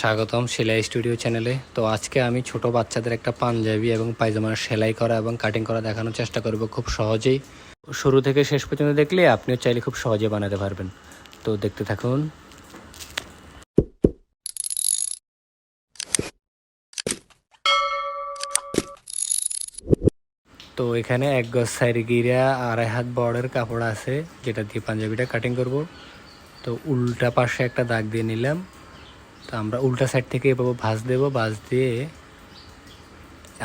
স্বাগতম সেলাই স্টুডিও চ্যানেলে। তো আজকে আমি ছোট বাচ্চাদের একটা পাঞ্জাবি এবং পায়জামার সেলাই করা এবং কাটিং করা দেখানোর চেষ্টা করব খুব সহজেই। শুরু থেকে শেষ পর্যন্ত দেখলে আপনিও চাইলে খুব সহজে বানাতে পারবেন। তো দেখতে থাকুন। তো এখানে এক গজ সাইড গিরা আড়াই হাত বড়ের কাপড় আছে, যেটা দিয়ে পাঞ্জাবিটা কাটিং করব। তো উল্টা পাশে একটা দাগ দিয়ে নিলাম। তো আমরা উল্টা সাইড থেকে এভাবে ভাঁজ দেবো, ভাঁজ দিয়ে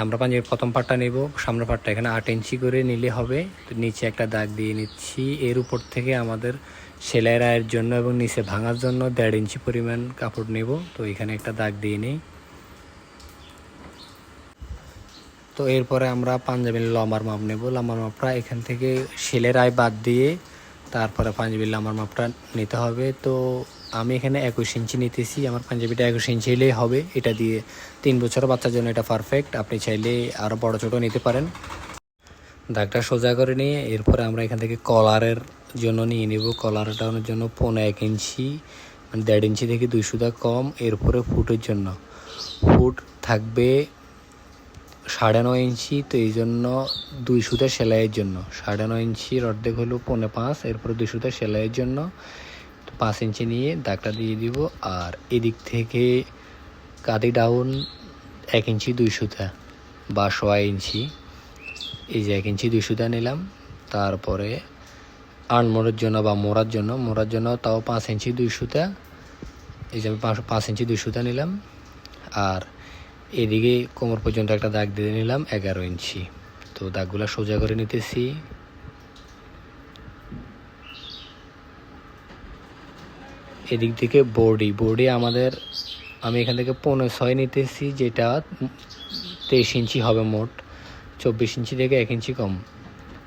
আমরা পাঞ্জাবির প্রথম পাটটা নেব, সামনের পাটটা এখানে আট ইঞ্চি করে নিলে হবে। তো নিচে একটা দাগ দিয়ে নিচ্ছি। এর উপর থেকে আমাদের সেলাই রায়ের জন্য এবং নিচে ভাঙার জন্য দেড় ইঞ্চি পরিমাণ কাপড় নেব। তো এখানে একটা দাগ দিয়ে নিই। তো এরপরে আমরা পাঞ্জাবির লম্বার মাপ নেব। লম্বার মাপটা এখান থেকে সেলের আয় বাদ দিয়ে তারপরে পাঞ্জাবির লম্বার মাপটা নিতে হবে। তো আমি এখানে একুশ ইঞ্চি নিতেছি, আমার পাঞ্জাবিটা একুশ ইঞ্চি হলেই হবে। এটা দিয়ে তিন বছর বাচ্চার জন্য এটা পারফেক্ট আপনি চাইলে আরও বড় ছোটো নিতে পারেন। দাগটা সোজা করে নিয়ে এরপরে আমরা এখান থেকে কলারের জন্য নিয়ে নেব। কলারটার জন্য পনেরো এক ইঞ্চি মানে দেড় ইঞ্চি থেকে দুই সুদা কম। এরপরে ফুটের জন্য। ফুট থাকবে সাড়ে নয় ইঞ্চি, তো এই জন্য দুই সুতা সেলাইয়ের জন্য। সাড়ে নয় ইঞ্চির অর্ধেক হলো পৌনে পাঁচ, এরপরে দুই সুতা সেলাইয়ের জন্য। পাঁচ ইঞ্চি নিয়ে দাগটা দিয়ে দিব, আর এদিক থেকে কাদি ডাউন এক ইঞ্চি দুই সুতা বা সোয়া ইঞ্চি। এই যে এক ইঞ্চি দুই সুতা নিলাম, তারপরে আনমোড়ের জন্য বা মোড়ার জন্য মোড়ার জন্য তাও পাঁচ ইঞ্চি দুই সুতা। এই যে আমি পাঁচ পাঁচ ইঞ্চি দুই সুতা নিলাম, আর এদিকে কোমর পর্যন্ত একটা দাগ দিয়ে নিলাম এগারো ইঞ্চি। তো দাগগুলো সোজা করে নিতেছি। এদিক থেকে বোর্ডি বডি আমাদের, আমি এখান থেকে পনেরো ছয় নিতেছি, যেটা তেইশ ইঞ্চি হবে মোট। চব্বিশ ইঞ্চি থেকে এক ইঞ্চি কম।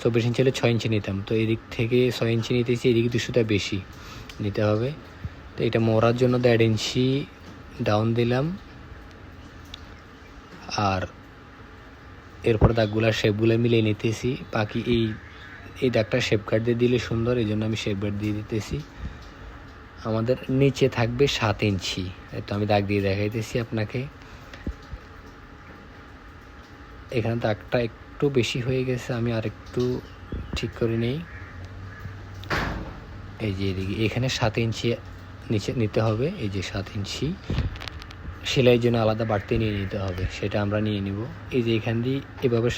চব্বিশ ইঞ্চি হলে ছয় ইঞ্চি নিতাম। তো এদিক থেকে ছয় ইঞ্চি নিতেছি, এদিক দুশোটা বেশি নিতে হবে। তো এটা মোড়ার জন্য দেড় ইঞ্চি ডাউন দিলাম। আর এরপর দাগগুলা শেপগুলো মিলিয়ে নিতেছি। বাকি এই এই দাগটা শেপ কাট দিয়ে দিলে সুন্দর এই জন্য আমি শেপ কাট দিয়ে দিতেছি। আমাদের নিচে থাকবে সাত ইঞ্চি। তো আমি দাগ দিয়ে দেখাইতেছি আপনাকে। এখানে দাগটা একটু বেশি হয়ে গেছে, আমি আর একটু ঠিক করে নেই। এই যে এদিকে, এখানে সাত ইঞ্চি নিচে নিতে হবে, এই যে সাত ইঞ্চি। সেলাইয়ের জন্য আলাদা বাড়তি নিয়ে নিতে হবে, সেটা আমরা নিয়ে নিব। এই যে এখান দিয়ে এভাবে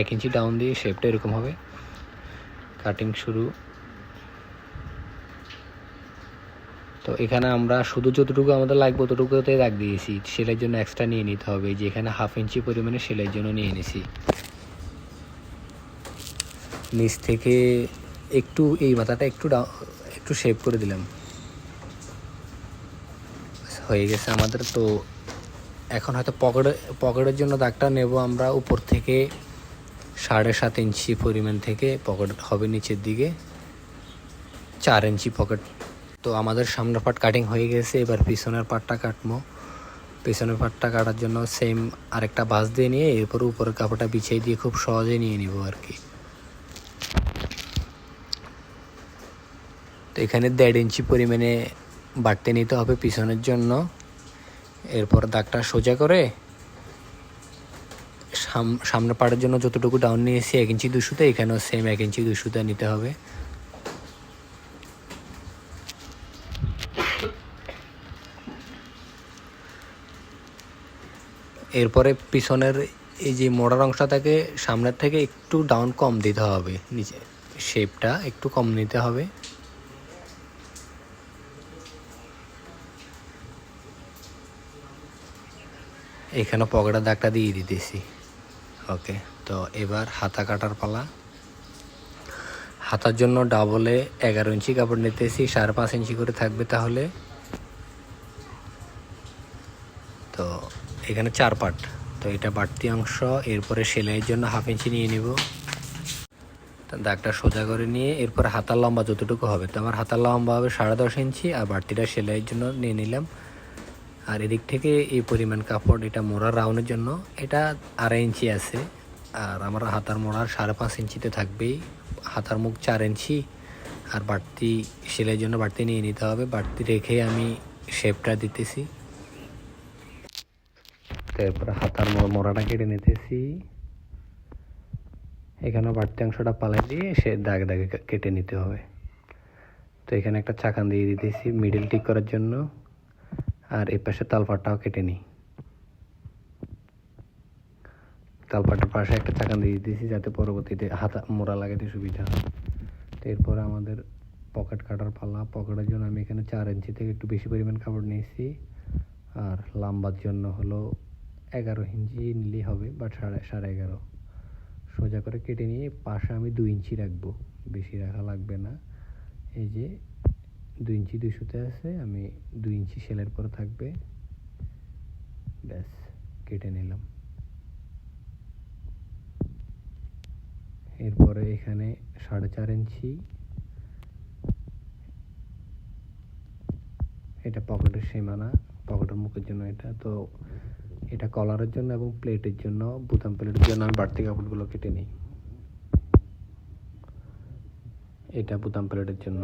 এক ইঞ্চি ডাউন দিয়ে শেপটা এরকম হবে। কাটিং শুরু। তো এখানে আমরা শুধু যতটুকু আমাদের লাগবে ততটুকুতে দাগ দিয়েছি। সেলাইয়ের জন্য এক্সট্রা নিয়ে নিতে হবে। যে এখানে হাফ ইঞ্চি পরিমাণে সেলাইয়ের জন্য নিয়ে নিছি। নিচ থেকে একটু এই মাথাটা একটু একটু শেপ করে দিলাম। হয়ে গেছে আমাদের। তো এখন হয়তো পকেটে, পকেটের জন্য দাগটা নেব আমরা উপর থেকে সাড়ে সাত ইঞ্চি পরিমাণ থেকে পকেট হবে নিচের দিকে। চার ইঞ্চি পকেট তো আমাদের সামনের পার্ট কাটিং হয়ে গেছে, এবার পিছনের পার্টটা কাটবো। পিছনের পার্টটা কাটার জন্য সেম আরেকটা বাস দিয়ে নিয়ে এরপর উপরের কাপড়টা বিছিয়ে দিয়ে খুব সহজে নিয়ে নিব আর কি। তো এখানে দেড় ইঞ্চি পরিমাণে বাড়তে নিতে হবে পিছনের জন্য। এরপর দাগটা সোজা করে সাম- সামনে পাড়ের জন্য যতটুকু ডাউন নিয়েছি এক ইঞ্চি দুশোতে, এখানেও সেম এক ইঞ্চি দুশোতে নিতে হবে। এরপরে পিছনের এই যে মোড়ার অংশটাকে সামনের থেকে একটু ডাউন কম দিতে হবে। নিচে শেপটা একটু কম নিতে হবে। এখানে পকেটের দাগটা দিয়ে দিতেছি। ওকে তো এবার হাতা কাটার পালা। হাতার জন্য ডাবলে এগারো ইঞ্চি কাপড় নিতেছি, সাড়ে পাঁচ ইঞ্চি করে থাকবে তাহলে। এখানে চার পাট তো এটা বাড়তি অংশ, এরপরে সেলাইয়ের জন্য হাফ ইঞ্চি নিয়ে নিব। দাগটা সোজা করে নিয়ে এরপর হাতার লম্বা যতটুকু হবে। তো আমার হাতার লম্বা হবে সাড়ে দশ ইঞ্চি, আর বাড়তিটা সেলাইয়ের জন্য নিয়ে নিলাম। আর এদিক থেকে এই পরিমাণ কাপড় এটা মোড়া রাউন্ডের জন্য। এটা আড়াই ইঞ্চি আছে, আর আমার হাতার মোড়ার সাড়ে পাঁচ ইঞ্চিতে থাকবেই। হাতার মুখ চার ইঞ্চি, আর বাড়তি সেলাইয়ের জন্য বাড়তি নিয়ে নিতে হবে। বাড়তি রেখে আমি শেপটা দিতেছি। তারপরে হাতার মোড়াটা কেটে নিতেছি। এখানে বাড়তি অংশটা পালাই দিয়ে সে দাগে দাগে কেটে নিতে হবে। তো এখানে একটা চাকান দিয়ে দিতেছি মিডিল ঠিক করার জন্য। আর এই পাশে তালপাটটাও কেটে নিই। তালপাটার পাশে একটা চাকান দিয়ে দিতেছি যাতে পরবর্তীতে হাতা, মোড়া লাগাতে সুবিধা হয়। তো এরপরে আমাদের পকেট কাটার পালা। পকেটের জন্য আমি এখানে চার ইঞ্চি থেকে একটু বেশি পরিমাণ কাপড় নিয়েছি। আর লাম্বার জন্য হলো এগারো ইঞ্চি নিলেই হবে, বা সাড়ে সাড়ে এগারো। সোজা করে কেটে নিয়ে পাশে আমি দুই ইঞ্চি রাখব। বেশি রাখা লাগবে না। এই যে দুই ইঞ্চি দুই সুতে আছে, আমি দুই ইঞ্চি সেলের পরে থাকবে। ব্যাস, কেটে নিলাম। এরপরে এখানে সাড়ে চার ইঞ্চি। এটা পকেটের সীমানা, পকেটের মুখের জন্য এটা। তো এটা কলারের জন্য এবং প্লেটের জন্য, বুতাম প্লেটের জন্য আমি বাড়তি কাপড়গুলো কেটে নিই। এটা বুতাম প্লেটের জন্য।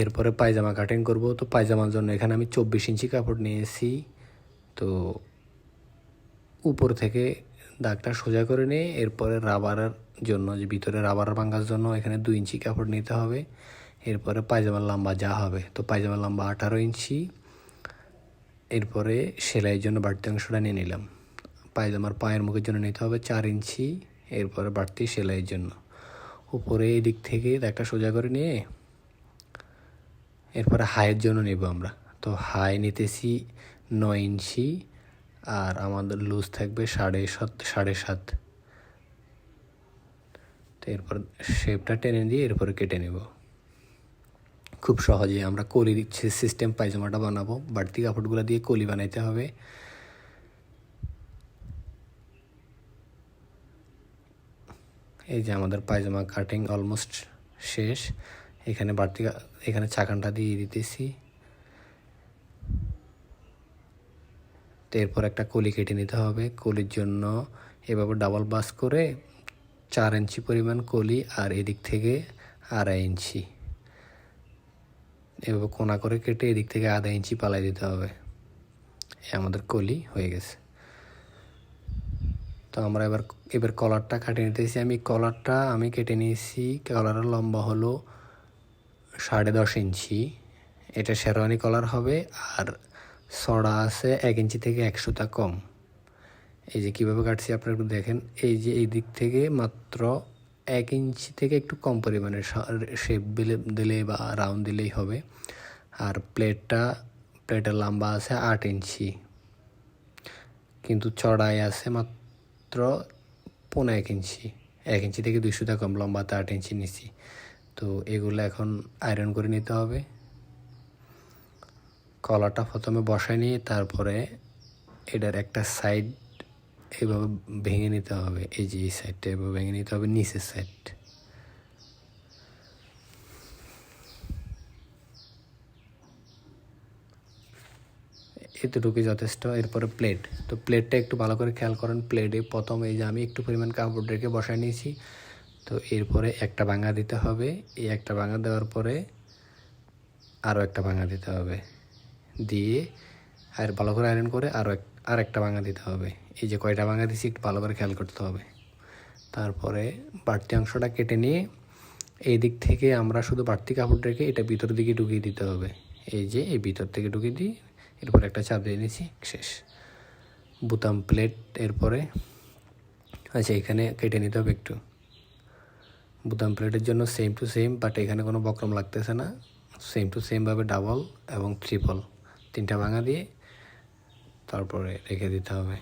এরপরে পায়জামা কাটিং করব। তো পায়জামার জন্য এখানে আমি চব্বিশ ইঞ্চি কাপড় নিয়েছি। তো উপর থেকে দাগটা সোজা করে নিয়ে, এরপরে রাবারের জন্য, যে ভিতরে রাবার ভাঙার জন্য এখানে দুই ইঞ্চি কাপড় নিতে হবে। এরপরে পায়জামার লম্বা যা হবে। তো পায়জামার লম্বা আঠারো ইঞ্চি। এরপরে সেলাইয়ের জন্য বাড়তি অংশটা নিয়ে নিলাম। পায়জামার পায়ের মুখের জন্য নিতে হবে চার ইঞ্চি। এরপরে বাড়তি সেলাইয়ের জন্য। উপরে এই দিক থেকে একটা সোজা করে নিয়ে এরপরে হাইয়ের জন্য নেব আমরা। তো হাই নিতেছি নয় ইঞ্চি আর আমাদের লুজ থাকবে সাড়ে সাত সাড়ে সাত। তো এরপর শেপটা টেনে দিয়ে এরপরে কেটে নেব। খুব সহজে আমরা কলি দিচ্ছে সিস্টেম পায়জামাটা বানাবো। বাড়তি কাপড়গুলো দিয়ে কলি বানাইতে হবে। এই যে আমাদের পায়জামা কাটিং অলমোস্ট শেষ। এখানে বাড়তি এখানে চাকানটা দিয়ে দিতেছি। এরপর একটা কলি কেটে নিতে হবে। কলির জন্য এভাবে ডাবল বাস করে চার ইঞ্চি পরিমাণ কলি আর এদিক থেকে আড়াই ইঞ্চি। এভাবে কোনা করে কেটে এদিক থেকে আধা ইঞ্চি পালাই দিতে হবে। এ আমাদের কলি হয়ে গেছে। তো আমরা এবার এবার কলারটা কাটিয়ে নিতেছি। আমি কলারটা, আমি কেটে নিয়েছি। কলারের লম্বা হলো সাড়ে দশ ইঞ্চি। এটা শেরওয়ানি কলার হবে আর সড়া আছে এক ইঞ্চি থেকে একশোটা কম। এই যে কীভাবে কাটছি আপনারা একটু দেখেন। এই যে এই দিক থেকে মাত্র এক ইঞ্চি থেকে একটু কম পরিমাণে শেপ দিলে দিলে বা রাউন্ড দিলেই হবে। আর প্লেটটা প্লেটের লম্বা আছে আট ইঞ্চি কিন্তু চড়াই আছে মাত্র পনেরো এক ইঞ্চি এক ইঞ্চি থেকে দুইশোটা কম লম্বাতে আট ইঞ্চি নিছি তো এগুলো এখন আয়রন করে নিতে হবে। কলাটা প্রথমে বসায় নিয়ে তারপরে এটার একটা সাইড এভাবে ভেঙে নিতে হবে, এই যে এই সাইডটা এভাবে ভেঙে নিতে হবে, নিচের সাইড এতটুকুই যথেষ্ট। এরপরে প্লেট তো প্লেটটা একটু ভালো করে খেয়াল করেন প্লেটে প্রথম এই যে আমি একটু পরিমাণ কাপড় রেখে বসায় নিয়েছি। তো এরপরে একটা ভাঙা দিতে হবে। এই একটা ভাঙা দেওয়ার পরে আরও একটা ভাঙা দিতে হবে। দিয়ে আর ভালো করে আয়রন করে আরও আর একটা ভাঙা দিতে হবে। এই যে কয়টা ভাঙা দিছি, একটু ভালো করে খেয়াল করতে হবে। তারপরে বাড়তি অংশটা কেটে নিয়ে এই দিক থেকে আমরা শুধু বাড়তি কাপড় রেখে এটা ভিতর দিকে ঢুকিয়ে দিতে হবে। এই যে এই ভিতর থেকে ঢুকিয়ে দিই এরপর একটা চাপ দিয়ে নিয়েছি, শেষ। বুতাম প্লেট এরপরে আচ্ছা এখানে কেটে নিতে হবে একটু। বুতাম প্লেটের জন্য সেম টু সেম বাট এখানে কোনো বক্রম লাগতেছে না। সেম টু সেমভাবে ডাবল এবং ট্রিপল তিনটা ভাঙা দিয়ে তারপরে রেখে দিতে হবে।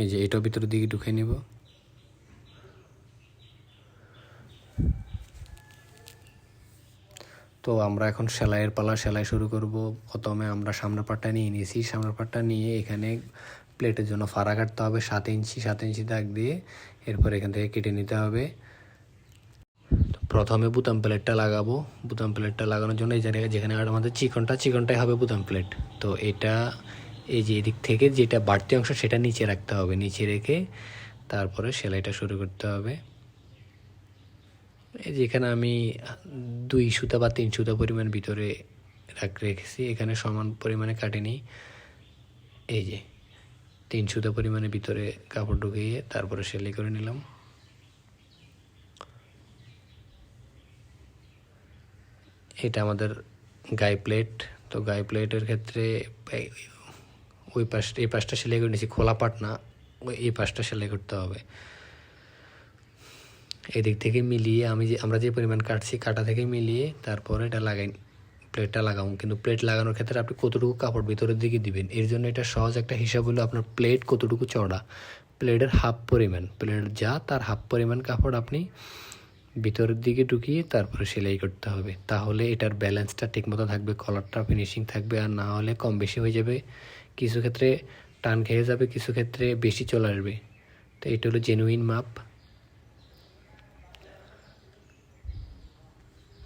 এই যে এটার ভিতরের দিকে ঢুকে নিব। তো আমরা এখন সেলাইয়ের পালা সেলাই শুরু করব। প্রথমে আমরা সামনের পাটটা নিয়ে নিয়েছি। সামনের পাটটা নিয়ে এখানে প্লেটের জন্য ফাড়া কাটতে হবে সাত ইঞ্চি সাত ইঞ্চি দাগ দিয়ে। এরপর এখান থেকে কেটে নিতে হবে। প্রথমে বুতাম প্লেটটা লাগাবো। বুতাম প্লেটটা লাগানোর জন্য এই জায়গায় যেখানে আমাদের চিকনটা, চিকনটাই হবে বুতাম প্লেট। তো এটা এই যে এদিক থেকে যেটা বাড়তি অংশ সেটা নিচে রাখতে হবে, নিচে রেখে তারপরে সেলাইটা শুরু করতে হবে। এই যেখানে আমি দুই সুতা বা তিন সুতা পরিমাণ ভিতরে রাখ, রেখেছি, এখানে সমান পরিমাণে কাটিনি। এই যে তিন সুতা পরিমাণে ভিতরে কাপড় ঢুকিয়ে তারপরে সেলাই করে নিলাম। এটা আমাদের গায়ে প্লেট, তো গায়ে প্লেটের ক্ষেত্রে ওই পাশ এই পাশটা সেলাই করে নিয়েছি, খোলা পাট না, ওই, এই পাশটা সেলাই করতে হবে। এদিক থেকে মিলিয়ে আমি যে, আমরা যে পরিমাণ কাটছি, কাটা থেকে মিলিয়ে তারপরে এটা লাগাই, প্লেটটা লাগাবো। কিন্তু প্লেট লাগানোর ক্ষেত্রে আপনি কতটুকু কাপড় ভিতরের দিকে দিবেন? এর জন্য এটা সহজ একটা হিসাব হলো আপনার প্লেট কতটুকু চড়া প্লেটের হাফ পরিমাণ প্লেট যা তার হাফ পরিমাণ কাপড় আপনি ভিতরের দিকে ঢুকিয়ে তারপরে সেলাই করতে হবে। তাহলে এটার ব্যালেন্সটা ঠিকমতো থাকবে কলারটা ফিনিশিং থাকবে, আর না হলে কম বেশি হয়ে যাবে। কিছু ক্ষেত্রে টান খেয়ে যাবে, কিছু ক্ষেত্রে বেশি চলে আসবে। তো এটা হলো জেনুইন মাপ।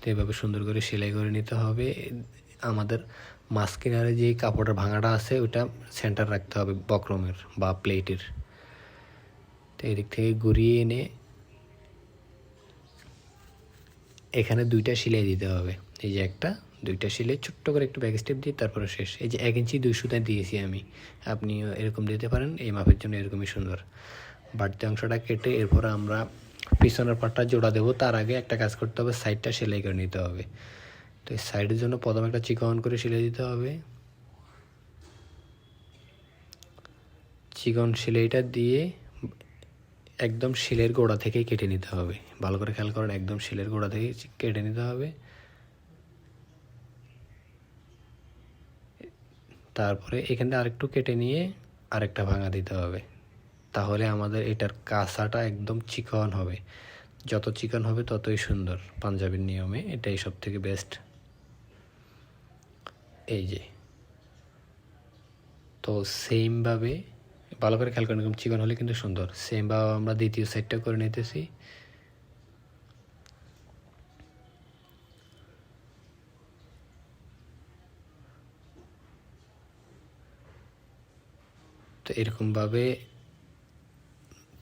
তো এভাবে সুন্দর করে সেলাই করে নিতে হবে। আমাদের মাছ কিনারে যে কাপড়ের ভাঙাটা আছে, ওটা সেন্টার রাখতে হবে বক্রমের বা প্লেটের তো এদিক থেকে ঘুরিয়ে এনে এখানে দুইটা সেলাই দিতে হবে। এই যে একটা দুইটা সেলাই ছোট্ট করে একটু ব্যাক স্টেপ দিয়ে তারপরে শেষ। এই যে এক ইঞ্চি দুই সুতা দিয়েছি আমি আপনিও এরকম দিতে পারেন, এই মাপের জন্য এরকমই সুন্দর। বাড়তি অংশটা কেটে এরপর আমরা পিছনের পাটটা জোড়া দেবো, তার আগে একটা কাজ করতে হবে সাইডটা সেলাই করে নিতে হবে। তো এই সাইডের জন্য প্রথমে একটা চিকন করে সেলাই দিতে হবে। চিকন সেলাইটা দিয়ে একদম শিলের গোড়া থেকেই কেটে নিতে হবে। ভালো করে খেয়াল করেন, একদম শিলের গোড়া থেকেই কেটে নিতে হবে। তারপরে এখান আরেকটু কেটে নিয়ে আরেকটা ভাঙা দিতে হবে। তাহলে আমাদের এটার কাঁচাটা একদম চিকন হবে। যত চিকন হবে ততই সুন্দর পাঞ্জাবির নিয়মে। এটাই সব থেকে বেস্ট এই যে। তো সেমভাবে ভালো করে খেয়াল করেন চিকন হলে কিন্তু সুন্দর। সেমভাবে আমরা দ্বিতীয় সাইডটা করে নিতেছি। তো এরকমভাবে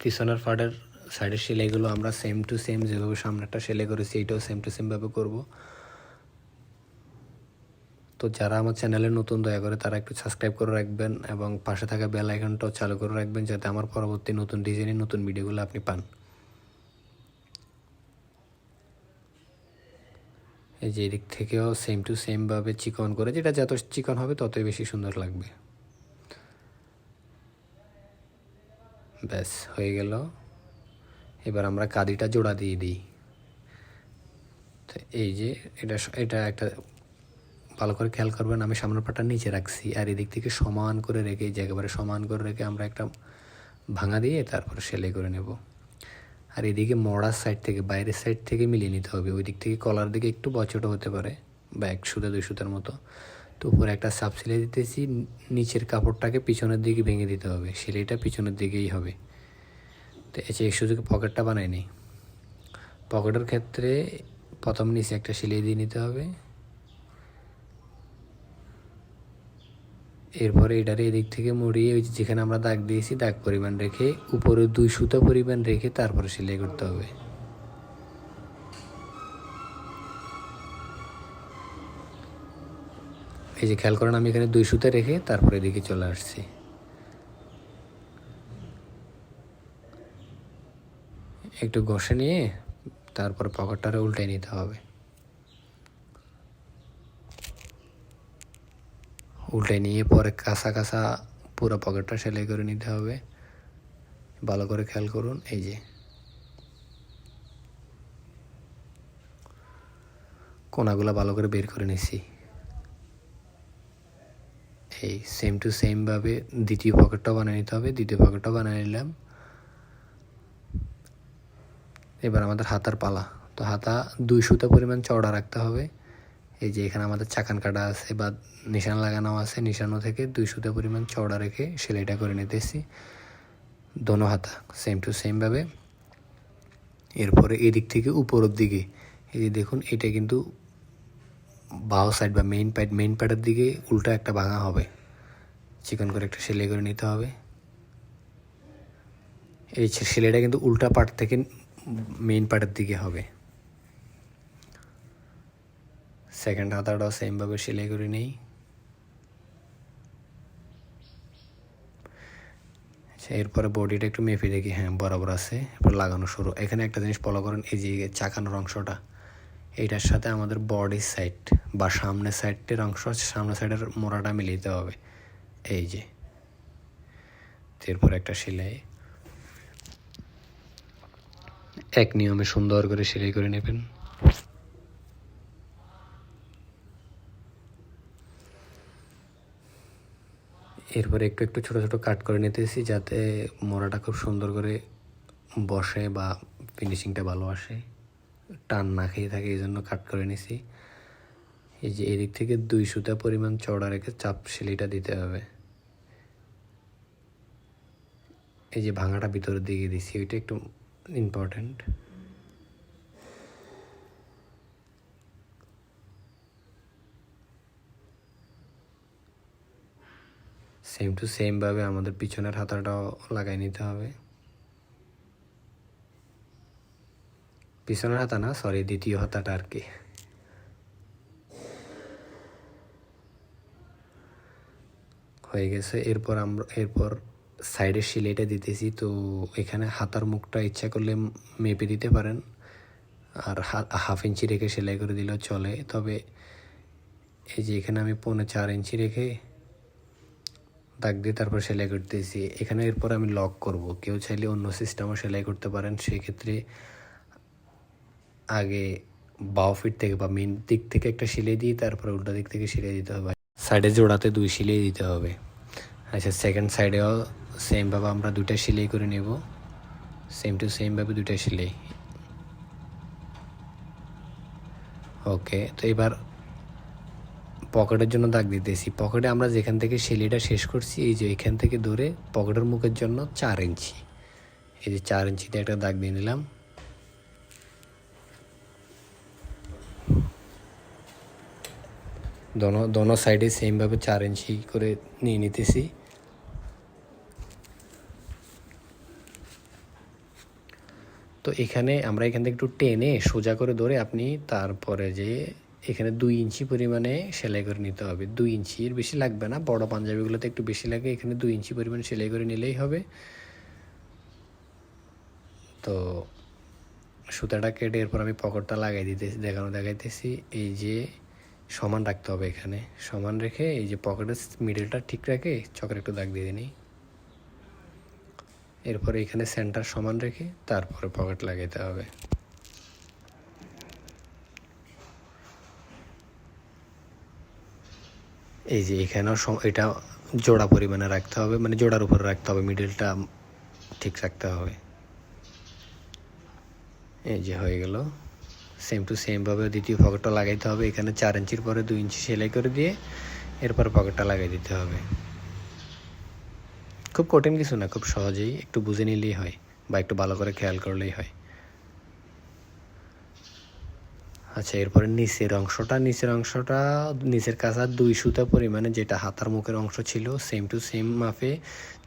পিছনের ফাটের সাইডের সেলাইগুলো আমরা সেম টু সেম যেভাবে সামনেরটা সেলাই করেছি এইটাও সেম টু সেমভাবে করব। তো যারা আমার চ্যানেলে নতুন, দয়া করে তারা একটু সাবস্ক্রাইব করে রাখবেন এবং পাশে থাকা বেল আইকনটাও চালু করে রাখবেন যাতে আমার পরবর্তী নতুন ডিজাইনের নতুন ভিডিওগুলো আপনি পান। এই যে এদিক থেকেও সেম টু সেমভাবে চিকন করে, যেটা যত চিকন হবে ততই বেশি সুন্দর লাগবে। ব্যাস, হয়ে গেল। এবার আমরা কাদিটা জোড়া দিয়ে দিই। তো এই যে এটা এটা একটা ভালো করে খেয়াল করবেন, আমি সামনের পাটা নিচে রাখছি আর এদিক থেকে সমান করে রেখে এই একেবারে সমান করে রেখে আমরা একটা ভাঙা দিয়ে তারপরে সেলাই করে নেব। আর এদিকে মড়ার সাইড থেকে, বাইরের সাইড থেকে মিলিয়ে নিতে হবে। ওই দিক থেকে কলার দিকে একটু বচটো হতে পারে বা এক সুতা, দুই সুতার মতো। তো উপরে একটা সাপ সেলাই দিতেছি নিচের কাপড়টাকে পিছনের দিকে ভেঙে দিতে হবে, সেলাইটা পিছনের দিকেই হবে। তো যে এই পকেটটা বানাই নিই। পকেটের ক্ষেত্রে প্রথম নিচে একটা সেলাই দিয়ে নিতে হবে। এরপরে এটারে এদিক থেকে মুড়িয়ে ওই যেখানে আমরা দাগ দিয়েছি, দাগ পরিমাণ রেখে উপরে দুই সুতা পরিমাণ রেখে তারপরে সেলাই করতে হবে। এই যে খেয়াল করেন আমি এখানে দুই সুতে রেখে তারপরে এদিকে চলে আসছি। একটু ঘষে নিয়ে তারপর পকেটটারে উল্টে নিতে হবে। উল্টে নিয়ে পরে কাঁচা কাঁচা পুরো পকেটটা সেলাই করে নিতে হবে। ভালো করে খেয়াল করুন, এই যে। কোনাগুলো ভালো করে বের করে নিছি। এই সেম টু সেমভাবে দ্বিতীয় পকেটটাও বানিয়ে নিতে হবে, দ্বিতীয় পকেটটাও বানিয়ে নিলাম। এবার আমাদের হাতার পালা। তো হাতা দুই সুতা পরিমাণ চওড়া রাখতে হবে। এই যে এখানে আমাদের চাকান কাটা আছে বা নিশান লাগানো আছে নিশানো থেকে দুই সুতা পরিমাণ চওড়া রেখে সেলাইটা করে নিতেছি। দোনো হাতা সেম টু সেমভাবে এরপরে এদিক থেকে উপরের দিকে এই যে দেখুন, এটা কিন্তু বাও সাইড বা মেইন প্যাড মেইন প্যাডের দিকে উল্টো একটা ভাঙা হবে। চিকন করে একটা সেলাই করে নিতে হবে। এই সেলাইটা কিন্তু উল্টা পাট থেকে মেইন পার্টের দিকে হবে। সেকেন্ড হাতাটাও সেমভাবে সেলাই করে নেই। আচ্ছা এরপরে বডিটা একটু মেপে দেখি। হ্যাঁ বরাবর আছে। এরপর লাগানো শুরু। এখানে একটা জিনিস ফলো করেন, এই যে চাকানোর অংশটা। এইটার সাথে আমাদের বডির সাইড বা সামনের সাইডটির অংশ আছে সামনের সাইডের মোড়াটা মিলিয়ে হবে। এই যে। এরপর একটা সেলাই। এক নিয়মে সুন্দর করে সেলাই করে নেবেন। এরপরে একটু একটু ছোট ছোট কাট করে নিতেছি যাতে মোড়াটা খুব সুন্দর করে বসে বা ফিনিশিংটা ভালো আসে। টান না খেয়ে থাকে এই জন্য কাট করে নিছি। এই যে এদিক থেকে দুই সুতা পরিমাণ চড়া রেখে চাপ সেলিটা দিতে হবে। এই যে ভাঙাটা ভিতরের দিকে দিছি, ওইটা একটু ইম্পর্ট্যান্ট সেম টু সেমভাবে আমাদের পিছনের হাতাটাও লাগাই নিতে হবে। পিছনের হাতা না? সরি দ্বিতীয় হাতাটা আর কি? হয়ে গেছে। এরপর আমরা এরপর সাইডের সিলাইটা দিতেছি। তো এখানে হাতার মুখটা ইচ্ছা করলে মেপে দিতে পারেন। আর হাফ ইঞ্চি রেখে সেলাই করে দিলেও চলে। তবে এই যে এখানে আমি পৌনে চার ইঞ্চি রেখে দাগ দিয়ে তারপর সেলাই করতেছি। এখানে এরপর আমি লক করব। কেউ চাইলে অন্য সিস্টেমও সেলাই করতে পারেন। সেক্ষেত্রে আগে বাও ফিট থেকে বা মেন দিক থেকে একটা সিলাই দিয়ে তারপরে উল্টা দিক থেকে সিলাই দিতে হবে। সাইডে জোড়াতে দুই সিলাই দিতে হবে। আচ্ছা সেকেন্ড সাইডেও সেমভাবে আমরা দুইটা সিলাই করে নেব। সেম টু সেমভাবে দুইটা সিলাই। ওকে তো এবার পকেটের জন্য দাগ দিতেছি। পকেটে আমরা যেখান থেকে সেলিটা শেষ করছি, এই যে এখান থেকে ধরে পকেটের মুখের জন্য চার ইঞ্চি। এই যে চার ইঞ্চিতে একটা দাগ দিয়ে নিলাম। দোনো দোনো সাইডে সেমভাবে চার ইঞ্চি করে নিয়ে নিতেছি তো এখানে আমরা এখান থেকে একটু টেনে সোজা করে ধরে আপনি তারপরে যে এখানে দুই ইঞ্চি পরিমাণে সেলাই করে নিতে হবে দুই ইঞ্চির বেশি লাগবে না বড় পাঞ্জাবিগুলোতে একটু বেশি লাগে এখানে দুই ইঞ্চি পরিমাণ সেলাই করে নিলেই হবে তো সুতাটা কেটে এরপর আমি পকেটটা লাগাই দিতেছি, দেখানো দেখাইতেছি। এই যে সমান রাখতে হবে এখানে। সমান রেখে এই যে পকেটের মিডলটা ঠিক রেখে চকের একটু দাগ দিয়ে নিই এরপরে এখানে সেন্টার সমান রেখে তারপরে পকেট লাগাইতে হবে। এই যে এখানেও এটা জোড়া পরিমাণে রাখতে হবে মানে জোড়ার উপরে রাখতে হবে মিডলটা ঠিক রাখতে হবে। এই যে হয়ে গেল। সেম টু সেমভাবে দ্বিতীয় পকেটটা লাগাইতে হবে। এখানে চার ইঞ্চির পরে দুই ইঞ্চি সেলাই করে দিয়ে এরপর পকেটটা লাগিয়ে দিতে হবে। খুব কঠিন কিছু না, খুব সহজেই একটু বুঝে নিলেই হয় বা একটু ভালো করে খেয়াল করলেই হয়। আচ্ছা এরপরে নিচের অংশটা। নিচের অংশটা, নিচের কাছা দুই সুতা পরিমাণে যেটা হাতার মুখের অংশ ছিল সেম টু সেম মাপে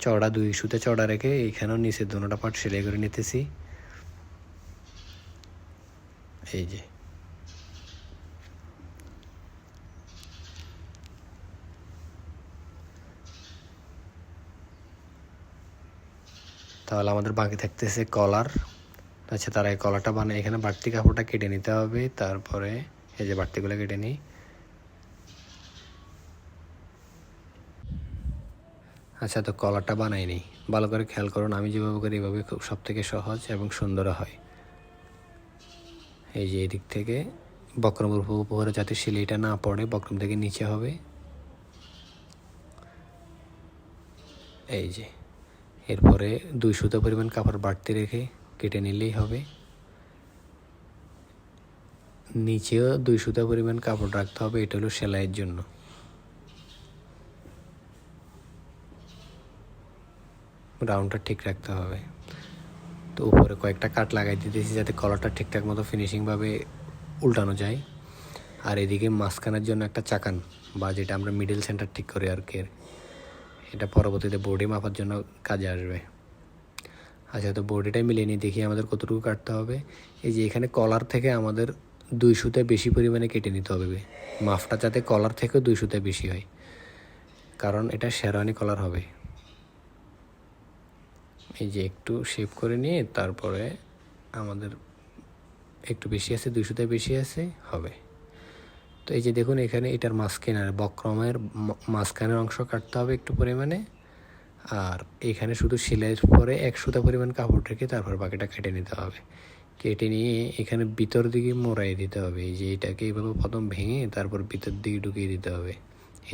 চড়া দুই সুতে চড়া রেখে এইখানেও নিচের দোনোটা পাট সেলাই করে নিতেছি। এই যে। তাহলে আমাদের বাকি থাকতেছে কলার। আচ্ছা তারা এই কলারটা বানায় এখানে বাড়তি কাপড়টা কেটে নিতে হবে। তারপরে এই যে বাড়তিগুলো কেটে নিই। আচ্ছা তো কলারটা বানাই নিই ভালো করে খেয়াল করুন। আমি যেভাবে করি, এভাবে খুব সব থেকে সহজ এবং সুন্দর হয়। এই যে এদিক থেকে বক্রম উপরে যাতে সিলাইটা না পড়ে, বক্রম থেকে নিচে হবে। এই যে, এরপরে দুই সুতো পরিমাণ কাপড় বাড়তে রেখে কেটে নিলেই হবে। নিচেও দুই সুতো পরিমাণ কাপড় রাখতে হবে, এটা হলো সেলাইয়ের জন্য। রাউন্ডটা ঠিক রাখতে হবে। তো উপরে কয়েকটা কাট লাগাই দিতেছি যাতে কলারটা ঠিকঠাক মতো ফিনিশিংভাবে উল্টানো যায়। আর এদিকে মাঝখানের জন্য একটা চাকান বা যেটা আমরা মিডল সেন্টার ঠিক করি আর কি এটা পরবর্তীতে বডি মাপার জন্য কাজে আসবে। আচ্ছা তো বডিটাই মিলিয়ে নিয়ে দেখি আমাদের কতটুকু কাটতে হবে। এই যে এখানে কলার থেকে আমাদের দুই সুতে বেশি পরিমাণে কেটে নিতে হবে মাফটা যাতে কলার থেকেও দুই সুতে বেশি হয়। কারণ এটা শেরওয়ানি কলার হবে। এই যে একটু শেপ করে নিয়ে তারপরে আমাদের একটু বেশি আছে দুইশোতে বেশি আছে, হবে। তো এই যে দেখুন এখানে এটার মাঝখানের বক্রমের মাঝখানের অংশ কাটতে হবে একটু পরিমাণে। আর এখানে শুধু সেলাইয়ের পরে এক সুতা পরিমাণ কাপড় রেখে তারপর বাকিটা কেটে নিতে হবে। কেটে নিয়ে এখানে ভিতর দিকে মোড়াই দিতে হবে। এই যে এটাকে এইভাবে প্রথম ভেঙে তারপর ভিতর দিকে ঢুকিয়ে দিতে হবে।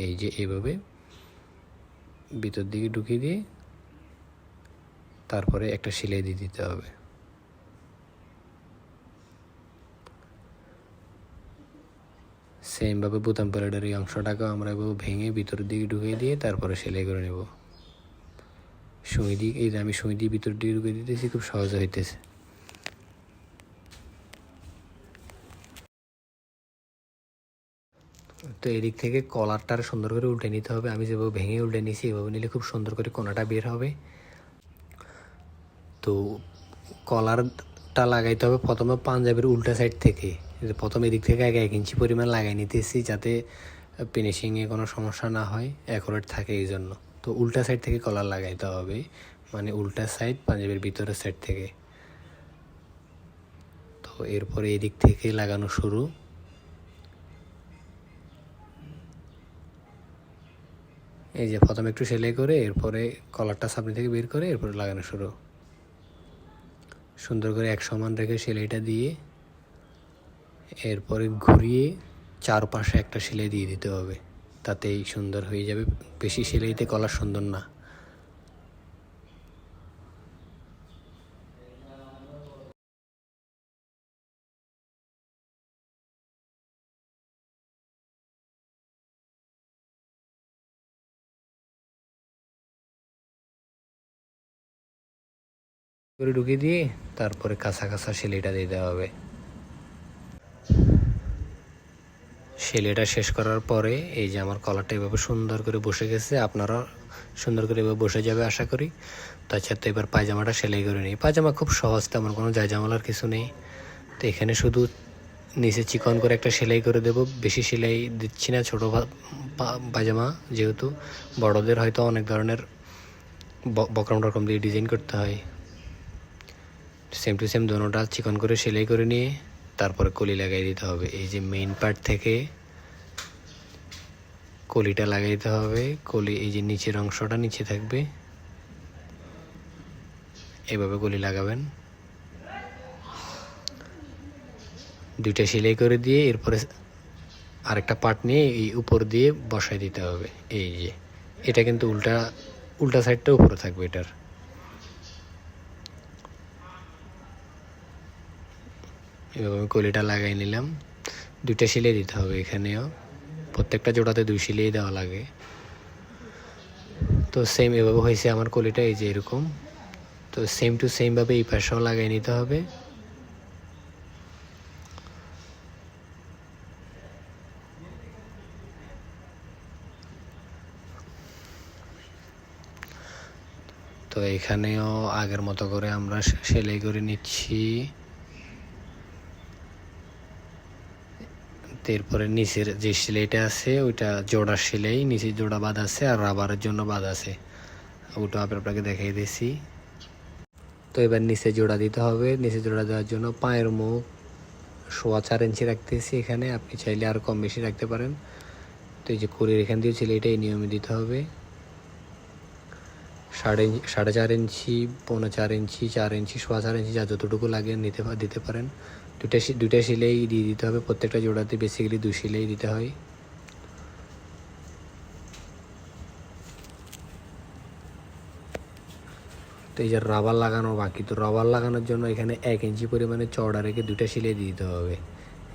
এই যে এইভাবে ভিতর দিকে ঢুকিয়ে দিয়ে তারপরে একটা সেলাই দিয়ে দিতে হবে। সেমভাবে বোতাম প্যালেটের এই অংশটাকেও আমরা এভাবে ভেঙে ভিতরের দিকে ঢুকিয়ে দিয়ে তারপরে সেলাই করে নেব। সুই দিয়ে এই যে আমি সুই দিয়ে ভিতর দিকে ঢুকিয়ে দিতেছি, খুব সহজ হইতেছে। তো এদিক থেকে কলারটা সুন্দর করে উল্টে নিতে হবে। আমি যেভাবে ভেঙে উল্টে নিয়েছি এভাবে নিলে খুব সুন্দর করে কোনাটা বের হবে। তো কলারটা লাগাইতে হবে প্রথমে পাঞ্জাবের উল্টা সাইড থেকে। প্রথম এদিক থেকে আগে এক ইঞ্চি পরিমাণ লাগাই নিতেছি যাতে ফিনিশিংয়ে কোনো সমস্যা না হয় অ্যাকুরেট থাকে এই জন্য। তো উল্টা সাইড থেকে কলার লাগাইতে হবে মানে উল্টা সাইড পাঞ্জাবের ভিতরের সাইড থেকে। তো এরপরে এদিক থেকে লাগানো শুরু। এই যে প্রথমে একটু সেলাই করে, এরপরে কলারটা সামনে থেকে বের করে, এরপরে লাগানো শুরু। সুন্দর করে এক সমান রেখে সেলাইটা দিয়ে এরপরে ঘুরিয়ে চারপাশে একটা সেলাই দিয়ে দিতে হবে। তাতেই সুন্দর হয়ে যাবে। বেশি সেলাইতে কলার সুন্দর না। করে ঢুকিয়ে দিয়ে তারপরে কাঁচা কাঁচা সেলাইটা দিতে হবে। সেলাইটা শেষ করার পরে এই যে আমার কলারটা এভাবে সুন্দর করে বসে গেছে আপনারা সুন্দর করে এভাবে বসে যাবে আশা করি। তাছাড়া তো এবার পায়জামাটা সেলাই করে নিই। পায়জামা খুব সহজ, তেমন কোনো জায়জামালার কিছু নেই। তো এখানে শুধু নিচে চিকন করে একটা সেলাই করে দেব। বেশি সেলাই দিচ্ছি না, ছোটো পায়জামা যেহেতু। বড়দের হয়তো অনেক ধরনের বকরম টকরম দিয়ে ডিজাইন করতে হয়। সেম টু সেম দোনোটা চিকন করে সেলাই করে নিয়ে তারপরে কলি লাগাই দিতে হবে। এই যে মেইন পার্ট থেকে কলিটা লাগাই দিতে হবে। কলি এই যে নিচের অংশটা নিচে থাকবে। এভাবে কলি লাগাবেন। দুইটা সেলাই করে দিয়ে এরপরে আরেকটা পার্ট নিয়ে এই উপর দিয়ে বসাই দিতে হবে। এই যে, এটা কিন্তু উল্টা উল্টা সাইডটা উপরে থাকবে এটার। এভাবে কলিটা লাগাই নিলাম। দুইটা সিলাই দিতে হবে এখানেও। প্রত্যেকটা জোড়াতে দুই সিলাই দেওয়া লাগে। তো সেম এভাবে হয়েছে আমার কলিটা, এই যে এরকম। তো সেম টু সেমভাবে এই পাশেও লাগাই নিতে হবে। তো এখানেও আগের মতো করে আমরা সেলাই করে নিচ্ছি। এরপরে নিচের যে সেলাইটা আছে, ওইটা জোড়া সেলাই, নিচে জোড়া বাদ আছে আর রাবারের জন্য বাদ আছে। ওটা আপনাকে দেখাই দিয়েছি। তো এবার নিচে জোড়া দিতে হবে। নিচে জোড়া দেওয়ার জন্য পায়ের মুখ সোয়া চার ইঞ্চি রাখতেছি এখানে। আপনি চাইলে আর কম বেশি রাখতে পারেন। তো এই যে কুড়ির এখান দিয়ে সেলাইটা এই নিয়মে দিতে হবে। সাড়ে ইঞ্চি- সাড়ে চার ইঞ্চি, পৌনে চার ইঞ্চি চার ইঞ্চি, সোয়া চার ইঞ্চি যা যতটুকু লাগে নিতে দিতে পারেন। দুইটা সি- দুইটা সিলাই দিয়ে দিতে হবে। প্রত্যেকটা জোড়াতে বেসিক্যালি দু সিলাই দিতে হয়। তো এই যে রাবার লাগানো বাকি। তো রাবার লাগানোর জন্য এখানে এক ইঞ্চি পরিমাণে চওড়া রেখে দুইটা সেলাই দিয়ে দিতে হবে।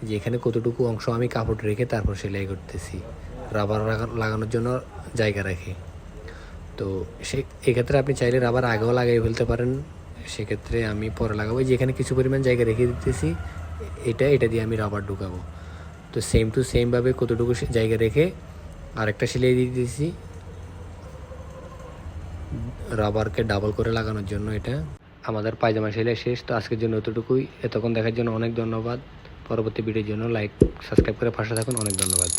যে এখানে কতটুকু অংশ আমি কাপড় রেখে তারপর সেলাই করতেছি। রাবার লাগানোর জন্য জায়গা রাখি। তো সে এক্ষেত্রে আপনি চাইলে রাবার আগেও লাগাই ফেলতে পারেন। সেক্ষেত্রে আমি পরে লাগাবো। যেখানে কিছু পরিমাণ জায়গা রেখে দিতেছি, এটা এটা দিয়ে আমি রাবার ঢুকাবো। তো সেম টু সেমভাবে কতটুকু জায়গা রেখে আরেকটা সেলাই দিয়ে দিয়েছি রাবারকে ডাবল করে লাগানোর জন্য এটা। আমাদের পায়জামা সেলাই শেষ। তো আজকের জন্য এতটুকুই। এতক্ষণ দেখার জন্য অনেক ধন্যবাদ। পরবর্তী ভিডিওর জন্য লাইক সাবস্ক্রাইব করে পাশে থাকুন। অনেক ধন্যবাদ।